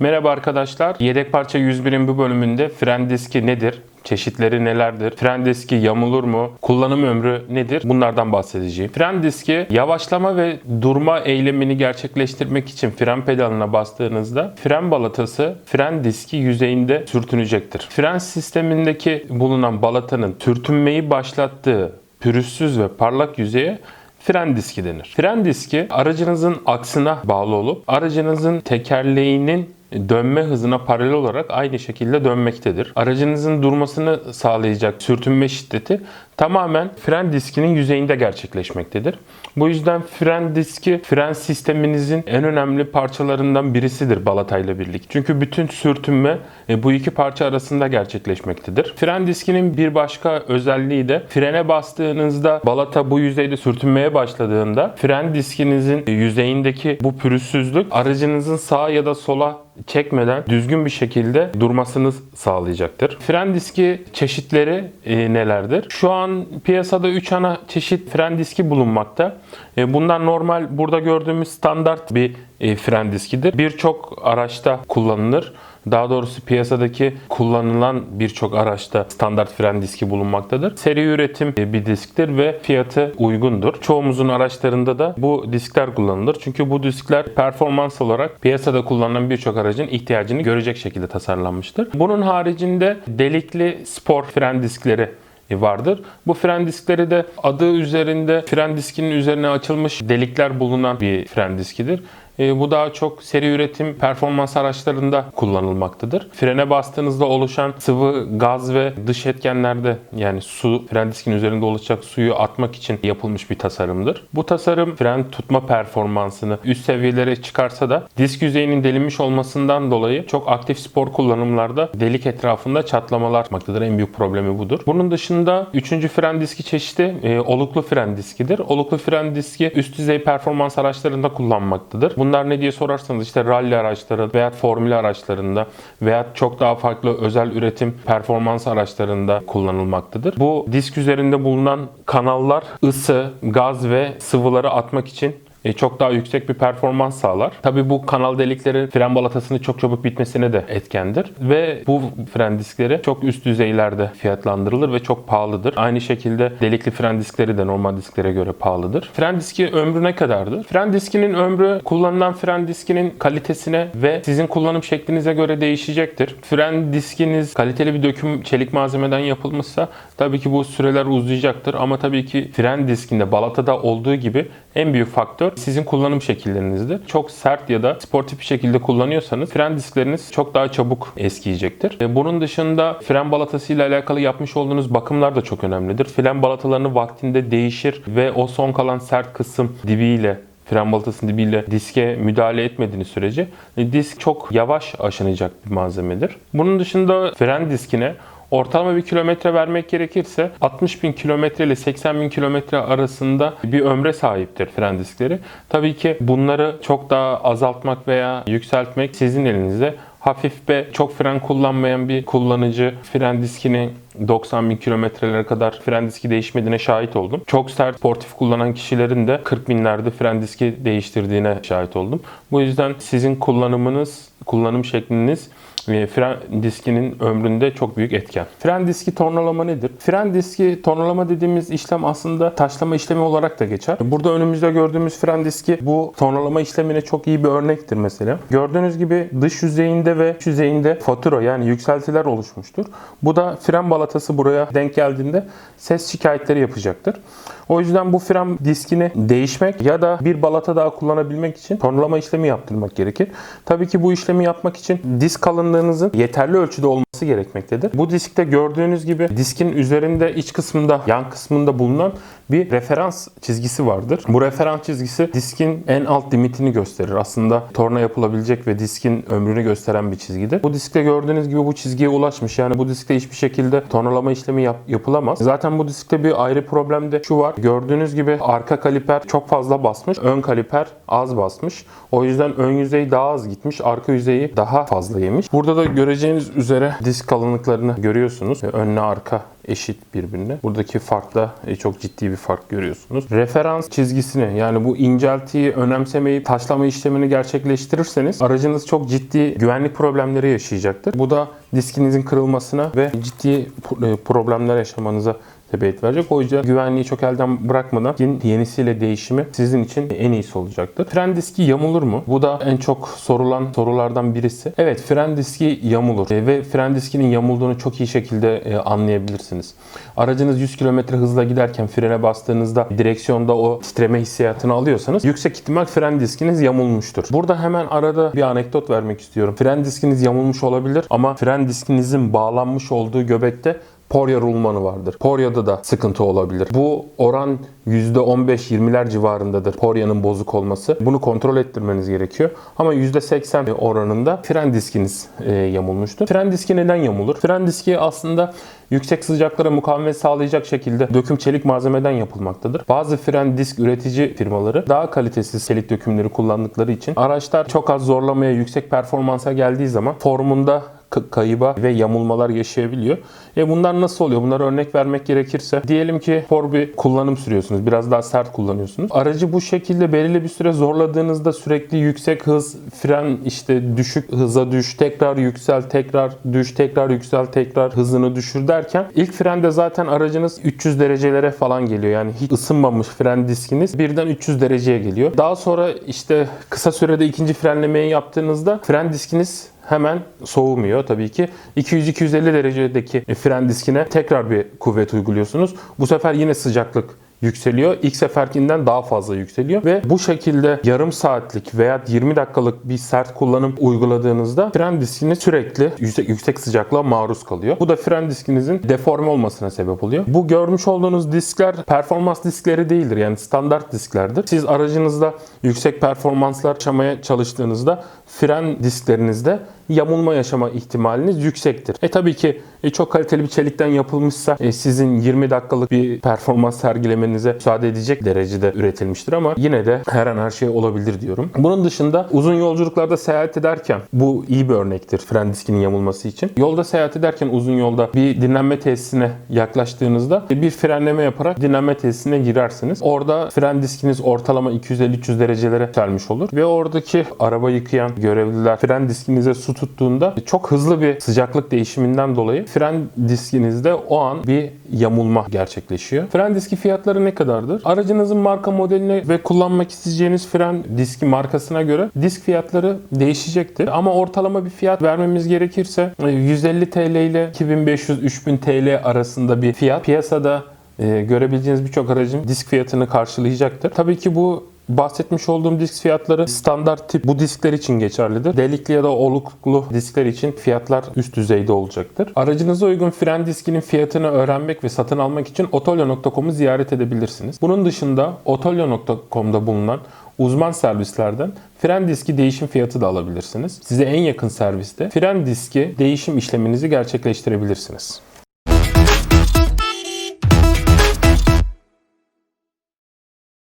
Merhaba arkadaşlar. Yedek parça 101'in bu bölümünde fren diski nedir? Çeşitleri nelerdir? Fren diski yamulur mu? Kullanım ömrü nedir? Bunlardan bahsedeceğim. Fren diski yavaşlama ve durma eylemini gerçekleştirmek için fren pedalına bastığınızda fren balatası fren diski yüzeyinde sürtünecektir. Fren sistemindeki bulunan balatanın sürtünmeyi başlattığı pürüzsüz ve parlak yüzeye fren diski denir. Fren diski aracınızın aksına bağlı olup aracınızın tekerleğinin dönme hızına paralel olarak aynı şekilde dönmektedir. Aracınızın durmasını sağlayacak sürtünme şiddeti tamamen fren diskinin yüzeyinde gerçekleşmektedir. Bu yüzden fren diski fren sisteminizin en önemli parçalarından birisidir balatayla birlikte. Çünkü bütün sürtünme e, bu iki parça arasında gerçekleşmektedir. Fren diskinin bir başka özelliği de frene bastığınızda balata bu yüzeyde sürtünmeye başladığında fren diskinizin yüzeyindeki bu pürüzsüzlük aracınızın sağa ya da sola çekmeden düzgün bir şekilde durmasını sağlayacaktır. Fren diski çeşitleri e, nelerdir? Şu an piyasada 3 ana çeşit fren diski bulunmakta. E, bundan normal burada gördüğümüz standart bir e, fren diskidir. Birçok araçta kullanılır. Daha doğrusu piyasadaki kullanılan birçok araçta standart fren diski bulunmaktadır. Seri üretim bir disktir ve fiyatı uygundur. Çoğumuzun araçlarında da bu diskler kullanılır. Çünkü bu diskler performans olarak piyasada kullanılan birçok aracın ihtiyacını görecek şekilde tasarlanmıştır. Bunun haricinde delikli spor fren diskleri vardır. Bu fren diskleri de adı üzerinde fren diskinin üzerine açılmış delikler bulunan bir fren diskidir. E, bu daha çok seri üretim performans araçlarında kullanılmaktadır. Frene bastığınızda oluşan sıvı, gaz ve dış etkenlerde yani su, fren diskinin üzerinde oluşacak suyu atmak için yapılmış bir tasarımdır. Bu tasarım fren tutma performansını üst seviyelere çıkarsa da disk yüzeyinin delinmiş olmasından dolayı çok aktif spor kullanımlarda delik etrafında çatlamalar yapmaktadır. En büyük problemi budur. Bunun dışında üçüncü fren diski çeşidi e, oluklu fren diskidir. Oluklu fren diski üst düzey performans araçlarında kullanmaktadır. Bunlar ne diye sorarsanız işte rally araçları veya formül araçlarında veya çok daha farklı özel üretim performans araçlarında kullanılmaktadır. Bu disk üzerinde bulunan kanallar ısı, gaz ve sıvıları atmak için çok daha yüksek bir performans sağlar. Tabi bu kanal delikleri fren balatasının çok çabuk bitmesine de etkendir. Ve bu fren diskleri çok üst düzeylerde fiyatlandırılır ve çok pahalıdır. Aynı şekilde delikli fren diskleri de normal disklere göre pahalıdır. Fren diski ömrü ne kadardır? Fren diskinin ömrü kullanılan fren diskinin kalitesine ve sizin kullanım şeklinize göre değişecektir. Fren diskiniz kaliteli bir döküm çelik malzemeden yapılmışsa tabii ki bu süreler uzayacaktır. Ama tabii ki fren diskinde balatada olduğu gibi en büyük faktör sizin kullanım şekillerinizdir. Çok sert ya da sportif bir şekilde kullanıyorsanız fren diskleriniz çok daha çabuk eskiyecektir. E, Bunun dışında fren balatası ile alakalı yapmış olduğunuz bakımlar da çok önemlidir. Fren balatalarını vaktinde değişir ve o son kalan sert kısım dibiyle fren balatasının dibiyle diske müdahale etmediğiniz sürece e, disk çok yavaş aşınacak bir malzemedir. Bunun dışında fren diskine Ortalama bir kilometre vermek gerekirse 60 bin kilometre ile 80 bin kilometre arasında bir ömre sahiptir fren diskleri. Tabii ki bunları çok daha azaltmak veya yükseltmek sizin elinizde. Hafif ve çok fren kullanmayan bir kullanıcı fren diskini 90 bin kilometrelere kadar fren diski değişmediğine şahit oldum. Çok sert sportif kullanan kişilerin de 40 binlerde fren diski değiştirdiğine şahit oldum. Bu yüzden sizin kullanımınız, kullanım şekliniz fren diskinin ömründe çok büyük etken. Fren diski tornalama nedir? Fren diski tornalama dediğimiz işlem aslında taşlama işlemi olarak da geçer. Burada önümüzde gördüğümüz fren diski bu tornalama işlemine çok iyi bir örnektir mesela. Gördüğünüz gibi dış yüzeyinde ve iç yüzeyinde fatura yani yükseltiler oluşmuştur. Bu da fren balatası buraya denk geldiğinde ses şikayetleri yapacaktır. O yüzden bu fren diskini değişmek ya da bir balata daha kullanabilmek için tornalama işlemi yaptırmak gerekir. Tabii ki bu işlemi yapmak için disk kalınlığınızın yeterli ölçüde olması gerekmektedir. Bu diskte gördüğünüz gibi diskin üzerinde iç kısmında, yan kısmında bulunan bir referans çizgisi vardır. Bu referans çizgisi diskin en alt limitini gösterir. Aslında torna yapılabilecek ve diskin ömrünü gösteren bir çizgidir. Bu diskte gördüğünüz gibi bu çizgiye ulaşmış. Yani bu diskte hiçbir şekilde tornalama işlemi yap- yapılamaz. Zaten bu diskte bir ayrı problem de şu var. Gördüğünüz gibi arka kaliper çok fazla basmış. Ön kaliper az basmış. O yüzden ön yüzey daha az gitmiş. Arka yüzeyi daha fazla yemiş. Burada da göreceğiniz üzere disk kalınlıklarını görüyorsunuz. Önle arka eşit birbirine. Buradaki farkta e, çok ciddi bir fark görüyorsunuz. Referans çizgisini yani bu inceltiyi önemsemeyip taşlama işlemini gerçekleştirirseniz aracınız çok ciddi güvenlik problemleri yaşayacaktır. Bu da diskinizin kırılmasına ve ciddi e, problemler yaşamanıza sebebiyet verecek. O yüzden güvenliği çok elden bırakmadan yenisiyle değişimi sizin için en iyisi olacaktır. Fren diski yamulur mu? Bu da en çok sorulan sorulardan birisi. Evet fren diski yamulur E, ve fren diskinin yamulduğunu çok iyi şekilde e, anlayabilirsiniz. Aracınız 100 km hızla giderken frene bastığınızda direksiyonda o titreme hissiyatını alıyorsanız yüksek ihtimal fren diskiniz yamulmuştur. Burada hemen arada bir anekdot vermek istiyorum. Fren diskiniz yamulmuş olabilir ama fren diskinizin bağlanmış olduğu göbekte Porya rulmanı vardır. Porya'da da sıkıntı olabilir. Bu oran %15-20'ler civarındadır Porya'nın bozuk olması. Bunu kontrol ettirmeniz gerekiyor. Ama %80 oranında fren diskiniz e, yamulmuştur. Fren diski neden yamulur? Fren diski aslında yüksek sıcaklara mukavemet sağlayacak şekilde döküm çelik malzemeden yapılmaktadır. Bazı fren disk üretici firmaları daha kalitesiz çelik dökümleri kullandıkları için araçlar çok az zorlamaya, yüksek performansa geldiği zaman formunda kayıba ve yamulmalar yaşayabiliyor. E bunlar nasıl oluyor? Bunlara örnek vermek gerekirse diyelim ki for bir kullanım sürüyorsunuz. Biraz daha sert kullanıyorsunuz. Aracı bu şekilde belirli bir süre zorladığınızda sürekli yüksek hız, fren işte düşük hıza düş, tekrar yüksel, tekrar düş, tekrar yüksel, tekrar hızını düşür derken ilk frende zaten aracınız 300 derecelere falan geliyor. Yani hiç ısınmamış fren diskiniz birden 300 dereceye geliyor. Daha sonra işte kısa sürede ikinci frenlemeyi yaptığınızda fren diskiniz hemen soğumuyor tabii ki. 200-250 derecedeki fren diskine tekrar bir kuvvet uyguluyorsunuz. Bu sefer yine sıcaklık yükseliyor. İlk seferkinden daha fazla yükseliyor ve bu şekilde yarım saatlik veya 20 dakikalık bir sert kullanım uyguladığınızda fren diskiniz sürekli yüksek, yüksek sıcaklığa maruz kalıyor. Bu da fren diskinizin deforme olmasına sebep oluyor. Bu görmüş olduğunuz diskler performans diskleri değildir. Yani standart disklerdir. Siz aracınızda yüksek performanslar yaşamaya çalıştığınızda fren disklerinizde yamulma yaşama ihtimaliniz yüksektir. E tabii ki e, çok kaliteli bir çelikten yapılmışsa e, sizin 20 dakikalık bir performans sergilemenize müsaade edecek derecede üretilmiştir ama yine de her an her şey olabilir diyorum. Bunun dışında uzun yolculuklarda seyahat ederken bu iyi bir örnektir fren diskinin yamulması için. Yolda seyahat ederken uzun yolda bir dinlenme tesisine yaklaştığınızda e, bir frenleme yaparak dinlenme tesisine girersiniz. Orada fren diskiniz ortalama 250-300 derecelere yükselmiş olur ve oradaki araba yıkayan görevliler fren diskinize su tuttuğunda çok hızlı bir sıcaklık değişiminden dolayı fren diskinizde o an bir yamulma gerçekleşiyor. Fren diski fiyatları ne kadardır? Aracınızın marka modeline ve kullanmak isteyeceğiniz fren diski markasına göre disk fiyatları değişecektir. Ama ortalama bir fiyat vermemiz gerekirse e, 150 TL ile 2500-3000 TL arasında bir fiyat piyasada e, görebileceğiniz birçok aracın disk fiyatını karşılayacaktır. Tabii ki bu Bahsetmiş olduğum disk fiyatları standart tip bu diskler için geçerlidir. Delikli ya da oluklu diskler için fiyatlar üst düzeyde olacaktır. Aracınıza uygun fren diskinin fiyatını öğrenmek ve satın almak için otolyo.com'u ziyaret edebilirsiniz. Bunun dışında otolyo.com'da bulunan uzman servislerden fren diski değişim fiyatı da alabilirsiniz. Size en yakın serviste fren diski değişim işleminizi gerçekleştirebilirsiniz.